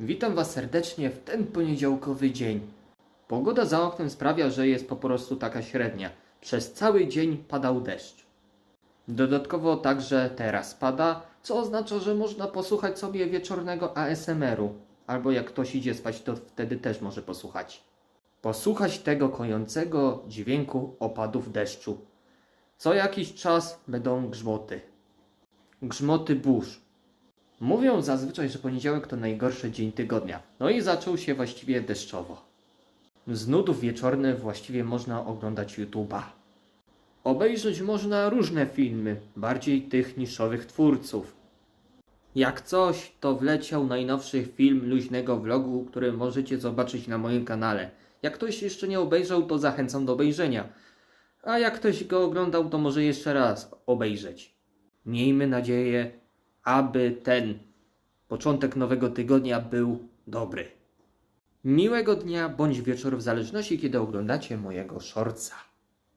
Witam Was serdecznie w ten poniedziałkowy dzień. Pogoda za oknem sprawia, że jest po prostu taka średnia. Przez cały dzień padał deszcz. Dodatkowo także teraz pada, co oznacza, że można posłuchać sobie wieczornego ASMR-u. Albo jak ktoś idzie spać, to wtedy też może posłuchać. Posłuchać tego kojącego dźwięku opadów deszczu. Co jakiś czas będą grzmoty. Grzmoty burz. Mówią zazwyczaj, że poniedziałek to najgorszy dzień tygodnia. No i zaczął się właściwie deszczowo. Z nudów wieczornych właściwie można oglądać YouTube'a. Obejrzeć można różne filmy, bardziej tych niszowych twórców. Jak coś, to wleciał najnowszy film luźnego vlogu, który możecie zobaczyć na moim kanale. Jak ktoś jeszcze nie obejrzał, to zachęcam do obejrzenia. A jak ktoś go oglądał, to może jeszcze raz obejrzeć. Miejmy nadzieję, aby ten początek nowego tygodnia był dobry. Miłego dnia bądź wieczoru w zależności kiedy oglądacie mojego shortsa.